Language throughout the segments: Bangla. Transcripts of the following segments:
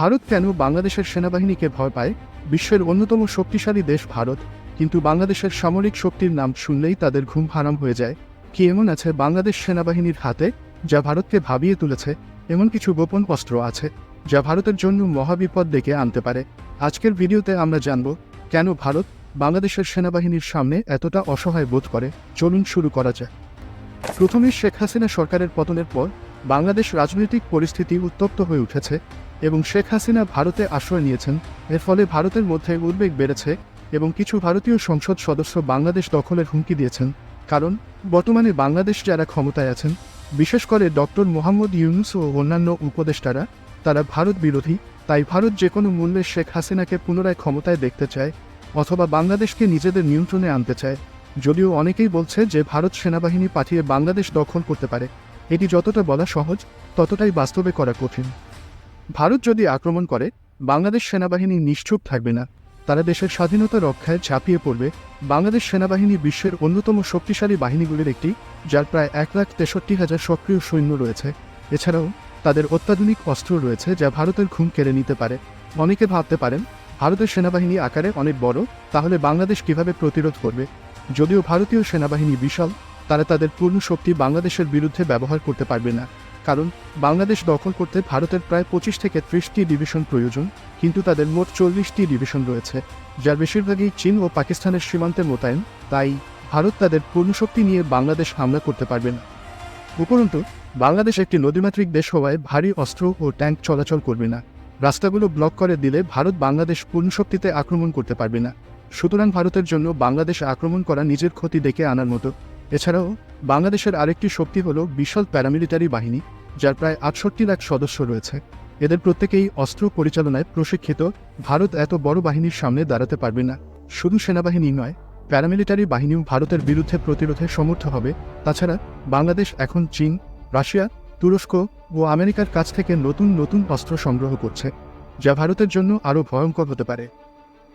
ভারত কেন বাংলাদেশের সেনাবাহিনীকে ভয় পায়? বিশ্বের অন্যতম শক্তিশালী দেশ ভারত। কিন্তু বাংলাদেশের সামরিক শক্তির নাম শুনলেই তাদের ঘুম হারাম হয়ে যায়। কি এমন আছে বাংলাদেশ সেনাবাহিনীর হাতে, যা ভারতকে ভাবিয়ে তুলেছে? এমন কিছু গোপন অস্ত্র আছে, যা ভারতের জন্য মহাবিপদ ডেকে আনতে পারে। আজকের ভিডিওতে আমরা জানব, কেন ভারত বাংলাদেশের সেনাবাহিনীর সামনে এতটা অসহায় বোধ করে? চলুন শুরু করা যায় প্রথমে শেখ হাসিনা সরকারের পতনের পর, বাংলাদেশ রাজনৈতিক পরিস্থিতি উত্তপ্ত হয়ে উঠেছে। এবং শেখ হাসিনা ভারতে আশ্রয় নিয়েছেন। এর ফলে ভারতের মধ্যে উদ্বেগ বেড়েছে এবং কিছু ভারতীয় সংসদ সদস্য বাংলাদেশ দখলের হুমকি দিয়েছেন। কারণ, বর্তমানে বাংলাদেশ যারা ক্ষমতায় আছেন, বিশেষ করে ডক্টর মোহাম্মদ ইউনুস ও অন্যান্য উপদেষ্টারা, তারা ভারত বিরোধী, তাই ভারত যে কোনো মূল্যে শেখ হাসিনাকে পুনরায় ক্ষমতায় দেখতে চায়, অথবা বাংলাদেশকে নিজেদের নিয়ন্ত্রণে আনতে চায়। যদিও অনেকেই বলছে যে ভারত সেনাবাহিনী পাঠিয়ে বাংলাদেশ দখল করতে পারে। এটি যতটা বলা সহজ, ততটাই বাস্তবে করা কঠিন। ভারত যদি আক্রমণ করে, বাংলাদেশ সেনাবাহিনী নিশ্চুপ থাকবে না। তারা দেশের স্বাধীনতা রক্ষায় ঝাঁপিয়ে পড়বে। বাংলাদেশ সেনাবাহিনী বিশ্বের অন্যতম শক্তিশালী বাহিনীগুলির একটি, যার প্রায় এক লাখ তেষট্টি হাজার সক্রিয় সৈন্য রয়েছে। এছাড়াও, তাদের অত্যাধুনিক অস্ত্র রয়েছে যা ভারতের ঘুম কেড়ে নিতে পারে। অনেকে ভাবতে পারেন, ভারতের সেনাবাহিনী আকারে অনেক বড়, তাহলে বাংলাদেশ কীভাবে প্রতিরোধ করবে? যদিও ভারতীয় সেনাবাহিনী বিশাল, তারা তাদের পূর্ণ শক্তি বাংলাদেশের বিরুদ্ধে ব্যবহার করতে পারবে না। কারণ বাংলাদেশ দখল করতে ভারতের প্রায় পঁচিশ থেকে ত্রিশটি ডিভিশন প্রয়োজন, কিন্তু তাদের মোট চল্লিশটি ডিভিশন রয়েছে, যার বেশিরভাগই চীন ও পাকিস্তানের সীমান্তে মোতায়েন, তাই ভারত তাদের পূর্ণ শক্তি নিয়ে বাংলাদেশ হামলা করতে পারবে না। উপরন্তু, বাংলাদেশ একটি নদীমাতৃক দেশ হওয়ায় ভারী অস্ত্র ও ট্যাঙ্ক চলাচল করবে না। রাস্তাগুলো ব্লক করে দিলে ভারত বাংলাদেশ পূর্ণ শক্তিতে আক্রমণ করতে পারবে না। সুতরাং ভারতের জন্য বাংলাদেশ আক্রমণ করা নিজের ক্ষতি ডেকে আনার মতো। এছাড়াও, বাংলাদেশের আরেকটি শক্তি হল বিশাল প্যারামিলিটারি বাহিনী যার প্রায় আটষট্টি লাখ সদস্য রয়েছে। এদের প্রত্যেকেই অস্ত্র পরিচালনায় প্রশিক্ষিত। ভারত এত বড় বাহিনীর সামনে দাঁড়াতে পারবে না। শুধু সেনাবাহিনী নয়, প্যারামিলিটারি বাহিনীও ভারতের বিরুদ্ধে প্রতিরোধে সমর্থ হবে। তাছাড়া বাংলাদেশ, এখন চীন, রাশিয়া, তুরস্ক ও আমেরিকার কাছ থেকে নতুন নতুন অস্ত্র সংগ্রহ করছে, যা ভারতের জন্য আরও ভয়ঙ্কর হতে পারে।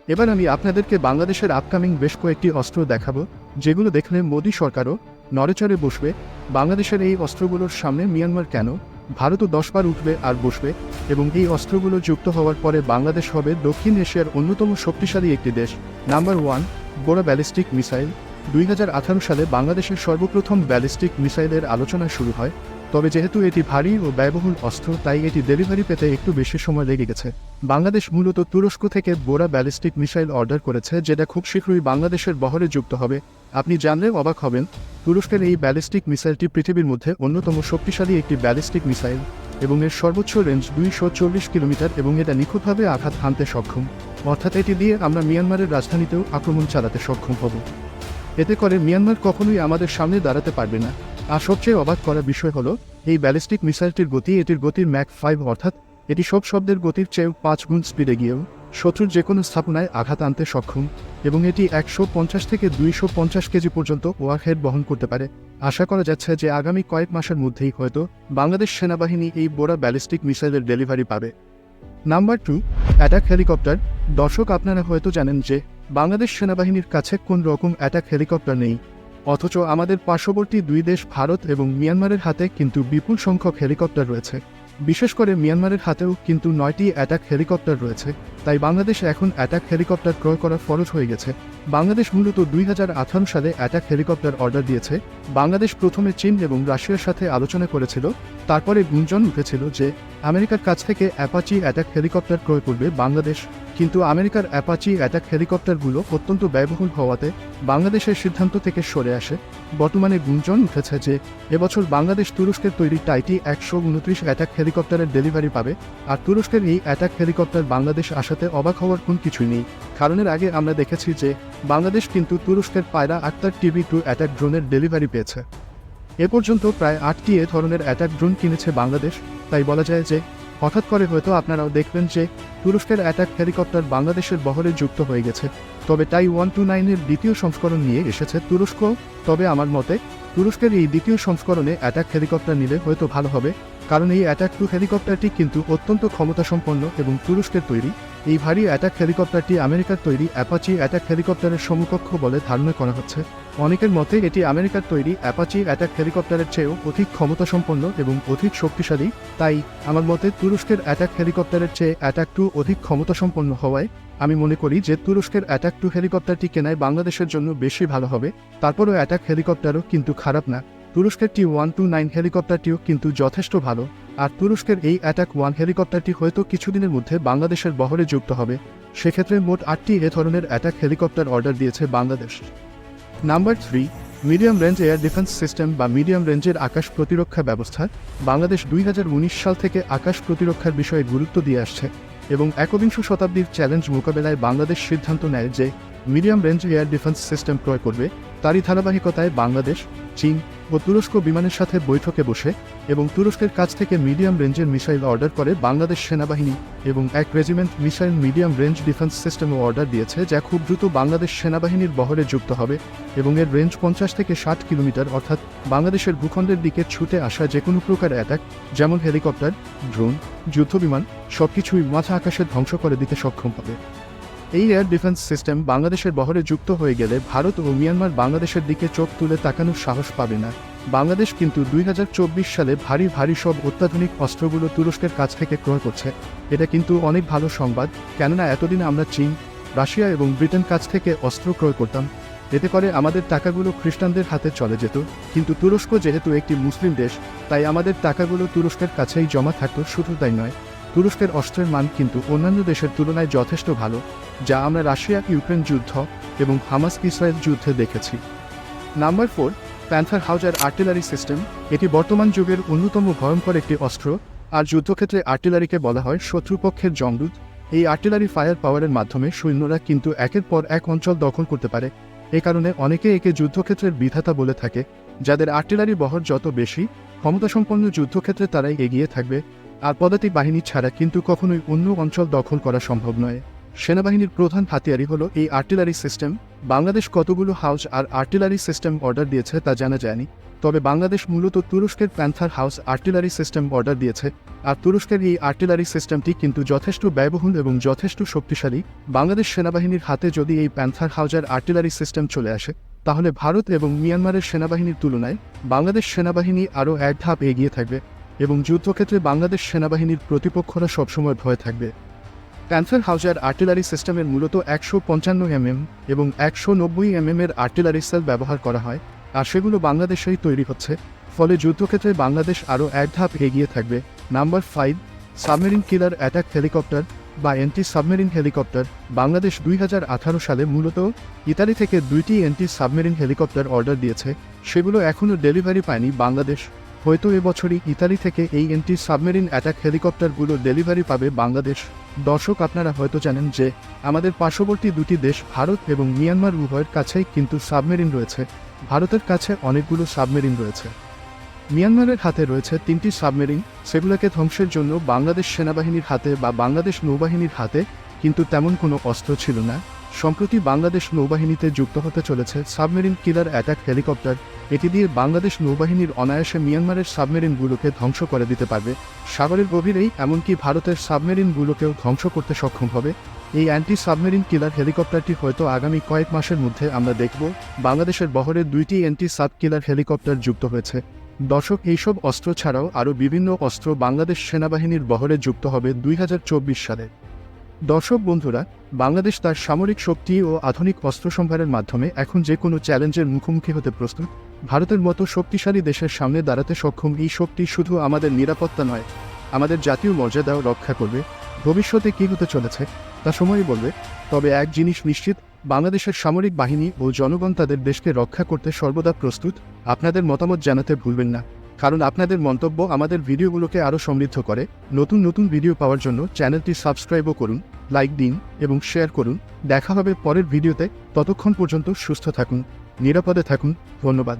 এবার আমি আপনাদেরকে বাংলাদেশের আপকামিং বেশ কয়েকটি অস্ত্র দেখাবো, যেগুলো দেখলে মোদী সরকারও নড়েচড়ে বসবে, বাংলাদেশের এই অস্ত্রগুলোর সামনে মিয়ানমার কেন? ভারতও দশবার উঠবে আর বসবে, এবং এই অস্ত্রগুলো যুক্ত হওয়ার পরে বাংলাদেশ হবে দক্ষিণ এশিয়ার অন্যতম শক্তিশালী একটি দেশ। নাম্বার ওয়ান, গোড়া ব্যালিস্টিক মিসাইল। দুই হাজার আঠারো সালে বাংলাদেশের সর্বপ্রথম ব্যালিস্টিক মিসাইলের আলোচনা শুরু হয়। তবে যেহেতু এটি ভারী ও ব্যয়বহুল অস্ত্র, তাই এটি ডেলিভারি পেতে একটু বেশি সময় লেগে গেছে। বাংলাদেশ মূলত তুরস্ক থেকে বোরা ব্যালিস্টিক মিসাইল অর্ডার করেছে, যেটা খুব শীঘ্রই বাংলাদেশের বহরে যুক্ত হবে। আপনি জানলে অবাক হবেন, তুরস্কের এই ব্যালিস্টিক মিসাইলটি পৃথিবীর মধ্যে অন্যতম শক্তিশালী একটি ব্যালিস্টিক মিসাইল এবং এর সর্বোচ্চ রেঞ্জ দুইশো চল্লিশ কিলোমিটার এবং এটা নিখুঁতভাবে আঘাত হানতে সক্ষম। অর্থাৎ এটি দিয়ে আমরা মিয়ানমারের রাজধানীতেও আক্রমণ চালাতে সক্ষম হব। এতে করে মিয়ানমার কখনোই আমাদের সামনে দাঁড়াতে পারবে না। আর সবচেয়ে অবাক করা বিষয় হলো, এই ব্যালিস্টিক মিসাইলটির গতি এটির গতির ম্যাক ফাইভ অর্থাৎ এটি সব শব্দের গতির চেয়েও পাঁচ গুণ স্পিডে গিয়েও শত্রুর যে কোনো স্থাপনায় আঘাত আনতে সক্ষম এবং এটি একশো পঞ্চাশ থেকে দুইশো পঞ্চাশ কেজি পর্যন্ত ওয়ারহেড বহন করতে পারে। আশা করা যাচ্ছে যে আগামী কয়েক মাসের মধ্যেই হয়তো বাংলাদেশ সেনাবাহিনী এই বোরা ব্যালিস্টিক মিসাইলের ডেলিভারি পাবে। Number two, attack helicopter. দর্শক, আপনারা হয়তো জানেন যে বাংলাদেশ সেনাবাহিনীর কাছে কোন রকম অ্যাটাক হেলিকপ্টার নেই। অথচ আমাদের পার্শ্ববর্তী দুই দেশ ভারত এবং মিয়ানমারের হাতে কিন্তু বিপুল সংখ্যক হেলিকপ্টার রয়েছে। বিশেষ করে মিয়ানমারের হাতেও কিন্তু নয়টি অ্যাটাক হেলিকপ্টার রয়েছে। তাই বাংলাদেশ এখন অ্যাটাক হেলিকপ্টার ক্রয় করার ফরজ হয়ে গেছে। বাংলাদেশ মূলত দুই সালে অ্যাটাক হেলিকপ্টার অর্ডার দিয়েছে। বাংলাদেশ প্রথমে চীন এবং রাশিয়ার সাথে আলোচনা করেছিল। তারপরে গুঞ্জন উঠেছিল যে, আমেরিকার কাছ থেকে অ্যাপাচি অ্যাটাক হেলিকপ্টার ক্রয় করবে বাংলাদেশ। কিন্তু আমেরিকার অ্যাপাচি অ্যাটাক হেলিকপ্টারগুলো অত্যন্ত ব্যয়বহুল হওয়াতে বাংলাদেশের সিদ্ধান্ত থেকে সরে আসে। বর্তমানে গুঞ্জন উঠেছে যে, এবছর বাংলাদেশ তুরস্কের তৈরি টাইটি একশো উনত্রিশ অ্যাটাক হেলিকপ্টারের ডেলিভারি পাবে, আর তুরস্কের এই অ্যাটাক হেলিকপ্টার বাংলাদেশ আসাতে অবাক হওয়ার কোন কিছুই নেই। কারণের আগে আমরা দেখেছি যে, বাংলাদেশ কিন্তু তুরস্কের Bayraktar TB two attack ড্রোনের ডেলিভারি পেয়েছে। এ পর্যন্ত প্রায় আটটি এ ধরনের অ্যাটাক ড্রোন কিনেছে বাংলাদেশ। তাই বলা যায় যে, হঠাৎ করে হয়তো আপনারাও দেখবেন যে, তুরস্কের অ্যাটাক হেলিকপ্টার বাংলাদেশের বহরে যুক্ত হয়ে গেছে। তবে টাই ওয়ান টু নাইনের দ্বিতীয় সংস্করণ নিয়ে এসেছে তুরস্ক। তবে আমার মতে, তুরস্কের এই দ্বিতীয় সংস্করণে অ্যাটাক হেলিকপ্টার নিলে হয়তো ভালো হবে, কারণ এই অ্যাটাক টু হেলিকপ্টারটি কিন্তু অত্যন্ত ক্ষমতাসম্পন্ন এবং তুরস্কের তৈরি। এই ভারী অ্যাটাক হেলিকপ্টারটি আমেরিকার তৈরি অ্যাপাচি অ্যাটাক হেলিকপ্টারের সমকক্ষ বলে ধারণা করা হচ্ছে। অনেকের মতে, এটি আমেরিকার তৈরি অ্যাপাচি অ্যাটাক হেলিকপ্টারের চেয়েও অধিক ক্ষমতাসম্পন্ন এবং অধিক শক্তিশালী। তাই, আমার মতে, তুরস্কের অ্যাটাক হেলিকপ্টারের চেয়ে অ্যাটাক টু অধিক ক্ষমতাসম্পন্ন হওয়ায় আমি মনে করি যে তুরস্কের অ্যাটাক টু হেলিকপ্টারটি কেনায় বাংলাদেশের জন্য বেশি ভালো হবে। তারপরও অ্যাটাক হেলিকপ্টারও কিন্তু খারাপ না। তুরস্কের টি ওয়ান টু নাইন হেলিকপ্টারটিও কিন্তু যথেষ্ট ভালো, আর তুরস্কের এই অ্যাটাক ওয়ান হেলিকপ্টারটি হয়তো কিছুদিনের মধ্যে বাংলাদেশের বহরে যুক্ত হবে, সেক্ষেত্রে মোট আটটি এ ধরনের অ্যাটাক হেলিকপ্টার অর্ডার দিয়েছে Bangladesh. Number three, medium range air defence system বা মিডিয়াম রেঞ্জের আকাশ প্রতিরক্ষা ব্যবস্থা, বাংলাদেশ দুই হাজার উনিশ সাল থেকে আকাশ প্রতিরক্ষার বিষয়ে গুরুত্ব দিয়ে আসছে, এবং একবিংশ শতাব্দীর চ্যালেঞ্জ মোকাবেলায় বাংলাদেশ সিদ্ধান্ত নেয় যে medium range air defence system ক্রয় করবে, তারই ধারাবাহিকতায় বাংলাদেশ, চীন ও তুরস্ক বিমানের সাথে বৈঠকে বসে এবং তুরস্কের কাছ থেকে মিডিয়াম রেঞ্জের মিসাইল অর্ডার করে বাংলাদেশ সেনাবাহিনী এবং এক regiment missile medium range defence সিস্টেমও order দিয়েছে, যা খুব দ্রুত বাংলাদেশ সেনাবাহিনীর বহরে যুক্ত হবে এবং এর রেঞ্জ পঞ্চাশ থেকে ষাট কিলোমিটার, অর্থাৎ বাংলাদেশের ভূখণ্ডের দিকে ছুটে আসা যে কোনো প্রকার অ্যাটাক, যেমন হেলিকপ্টার, ড্রোন, যুদ্ধবিমান, সবকিছুই মাথা আকাশে ধ্বংস করে দিতে সক্ষম হবে। এই এয়ার ডিফেন্স সিস্টেম বাংলাদেশের বহরে যুক্ত হয়ে গেলে ভারত ও মিয়ানমার বাংলাদেশের দিকে চোখ তুলে তাকানোর সাহস পাবে না। বাংলাদেশ কিন্তু দুই হাজার চব্বিশ সালে ভারী ভারী সব অত্যাধুনিক অস্ত্রগুলো তুরস্কের কাছ থেকে ক্রয় করছে। এটা কিন্তু অনেক ভালো সংবাদ, কেননা এতদিন আমরা চীন, রাশিয়া এবং ব্রিটেন কাছ থেকে অস্ত্র ক্রয় করতাম। এতে করে আমাদের টাকাগুলো খ্রিস্টানদের হাতে চলে যেত। কিন্তু তুরস্ক যেহেতু একটি মুসলিম দেশ, তাই আমাদের টাকাগুলো তুরস্কের কাছেই জমা থাকতো, শুধু তাই নয়। তুরস্কের অস্ত্রের মান কিন্তু অন্যান্য দেশের তুলনায় যথেষ্ট ভালো, যা আমরা রাশিয়া, ইউক্রেন যুদ্ধ এবং হামাস ইসরায়েল যুদ্ধে দেখেছি। Number four, panther howitzer artillery system, এটি বর্তমান যুগের অন্যতম ভয়ঙ্কর একটি অস্ত্র, আর যুদ্ধক্ষেত্রে আর্টিলারিকে বলা হয় শত্রুপক্ষের জমদূত এই আর্টিলারি ফায়ার পাওয়ারের মাধ্যমে সৈন্যরা কিন্তু একের পর এক অঞ্চল দখল করতে পারে। এ কারণে অনেকে একে যুদ্ধক্ষেত্রের বিধাতা বলে থাকে, যাদের আর্টিলারি বহর যত বেশি, ক্ষমতাসম্পন্ন যুদ্ধক্ষেত্রে তারাই এগিয়ে থাকবে আর পদাতিক বাহিনী ছাড়া কিন্তু কখনোই অন্য অঞ্চল দখল করা সম্ভব নয়। সেনাবাহিনীর প্রধান হাতিয়ারই হলো এই আর্টিলারি সিস্টেম। বাংলাদেশ কতগুলো howitzer artillery system order দিয়েছে তা জানা যায়নি। তবে বাংলাদেশ মূলত তুরস্কের প্যান্থার হাউস আর্টিলারি সিস্টেম অর্ডার দিয়েছে। আর তুরস্কের এই আর্টিলারি সিস্টেমটি কিন্তু যথেষ্ট ব্যয়বহুল এবং যথেষ্ট শক্তিশালী। বাংলাদেশ সেনাবাহিনীর হাতে যদি এই প্যান্থার হাউজার আর্টিলারি সিস্টেম চলে আসে, তাহলে ভারত এবং মিয়ানমারের সেনাবাহিনীর তুলনায় বাংলাদেশ সেনাবাহিনী আরও এক ধাপ এগিয়ে থাকবে। এবং যুদ্ধক্ষেত্রে বাংলাদেশ সেনাবাহিনীর প্রতিপক্ষরা সবসময় ভয় থাকবে। প্যান্থার হাউজার আর্টিলারি সিস্টেমের মূলত একশো পঞ্চান্ন এমএম এবং একশো নব্বই এমএম এর আর্টিলারি সেল ব্যবহার করা হয়, আর সেগুলো বাংলাদেশেই তৈরি হচ্ছে। ফলে যুদ্ধক্ষেত্রে বাংলাদেশ আরও এক ধাপ এগিয়ে থাকবে। Number five submarine killer attack helicopter বা অ্যান্টি সাবমেরিন হেলিকপ্টার বাংলাদেশ দুই হাজার আঠারো সালে মূলত ইতালি থেকে দুইটি অ্যান্টি সাবমেরিন হেলিকপ্টার অর্ডার দিয়েছে। সেগুলো এখনও ডেলিভারি পায়নি বাংলাদেশ। হয়তো এবছরই ইতালি থেকে এই অ্যান্টি সাবমেরিন অ্যাটাক হেলিকপ্টারগুলো ডেলিভারি পাবে বাংলাদেশ। দর্শক, আপনারা হয়তো জানেন যে, আমাদের পার্শ্ববর্তী দুটি দেশ, ভারত এবং মিয়ানমার উভয়ের কাছেই কিন্তু সাবমেরিন রয়েছে। ভারতের কাছে অনেকগুলো সাবমেরিন রয়েছে। মিয়ানমারের হাতে রয়েছে তিনটি সাবমেরিন সেগুলোকে ধ্বংসের জন্য বাংলাদেশ সেনাবাহিনীর হাতে বা বাংলাদেশ নৌবাহিনীর হাতে কিন্তু তেমন কোনো অস্ত্র ছিল না। সম্প্রতি বাংলাদেশ নৌবাহিনীতে যুক্ত হতে চলেছে সাবমেরিন কিলার অ্যাটাক হেলিকপ্টার। এটি দিয়ে বাংলাদেশ নৌবাহিনীর অনায়াসে মিয়ানমারের সাবমেরিনগুলোকে ধ্বংস করে দিতে পারবে। সাগরের গভীরেই, এমনকি ভারতের সাবমেরিনগুলোকেও ধ্বংস করতে সক্ষম হবে। এই অ্যান্টি সাবমেরিন কিলার হেলিকপ্টারটি হয়তো আগামী কয়েক মাসের মধ্যে আমরা দেখব। বাংলাদেশের বহরে দুইটি অ্যান্টি সাব কিলার হেলিকপ্টার যুক্ত হয়েছে। দর্শক, এইসব অস্ত্র ছাড়াও আরও বিভিন্ন অস্ত্র বাংলাদেশ সেনাবাহিনীর বহরে যুক্ত হবে দুই হাজার চব্বিশ সালে। দর্শক বন্ধুরা, বাংলাদেশ তার সামরিক শক্তি ও আধুনিক অস্ত্র সম্ভারের মাধ্যমে এখন যে কোনো চ্যালেঞ্জের মুখোমুখি হতে প্রস্তুত। ভারতের মতো শক্তিশালী দেশের সামনে দাঁড়াতে সক্ষম এই শক্তি শুধু আমাদের নিরাপত্তা নয়, আমাদের জাতীয় মর্যাদাও রক্ষা করবে। ভবিষ্যতে কী হতে চলেছে, তা সময়ই বলবে। তবে এক জিনিস নিশ্চিত, বাংলাদেশের সামরিক বাহিনী ও জনগণ তাদের দেশকে রক্ষা করতে সর্বদা প্রস্তুত। আপনাদের মতামত জানাতে ভুলবেন না। কারণ আপনাদের মন্তব্য আমাদের ভিডিওগুলোকে আরও সমৃদ্ধ করে। নতুন নতুন ভিডিও পাওয়ার জন্য চ্যানেলটি সাবস্ক্রাইবও করুন, লাইক দিন এবং শেয়ার করুন। দেখা হবে পরের ভিডিওতে। ততক্ষণ পর্যন্ত সুস্থ থাকুন, নিরাপদে থাকুন। ধন্যবাদ।